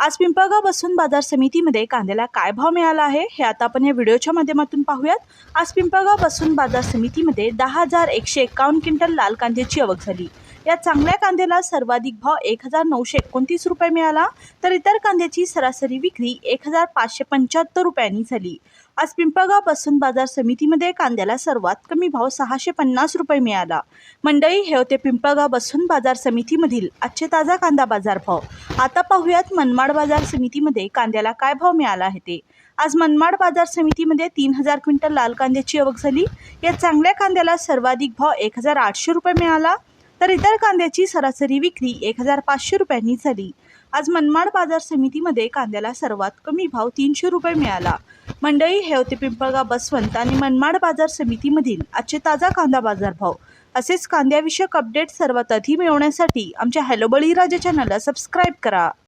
आज पिंपळगाव बसून बाजार समितीमध्ये कांद्याला काय भाव मिळाला आहे हे आता आपण या व्हिडिओच्या माध्यमातून पाहूयात. आज पिंपळगाव बसून बाजार समितीमध्ये दहा हजार एकशे एकावन्न क्विंटल लाल कांद्याची आवक झाली. या चांगल्या कांद्याला सर्वाधिक भाव एक हजार नऊशे एकोणतीस रुपये मिळाला तर इतर कांद्याची सरासरी विक्री एक हजार पाचशे पंच्याहत्तर रुपयांनी झाली. आज पिंपळगाव बसून बाजार समितीमध्ये कांद्याला सर्वात कमी भाव सहाशे पन्नास रुपये मिळाला. मंडळी हे होते पिंपळगाव बसून बाजार समितीमधील आजचे ताजा कांदा बाजार भाव आता पाहूयात मनमाड बाजार समितीमध्ये कांद्याला काय भाव मिळाला आहे ते. आज मनमाड बाजार समितीमध्ये तीन हजार क्विंटल लाल कांद्याची आवक झाली. या चांगल्या कांद्याला सर्वाधिक भाव एक हजार आठशे रुपये मिळाला तर इतर कांद्याची सरासरी विक्री एक हजार पाचशे रुपयांनी झाली. आज मनमाड बाजार समितीमध्ये कांद्याला सर्वात कमी भाव तीनशे रुपये मिळाला. मंडई हे होते पिंपळगाव बसवंत आणि मनमाड बाजार समितीमधील आजचे ताजा कांदा बाजार भाव असेच कांद्याविषयक अपडेट सर्वात आधी मिळवण्यासाठी आमच्या हॅलो बळीराजा चॅनलला सबस्क्राईब करा.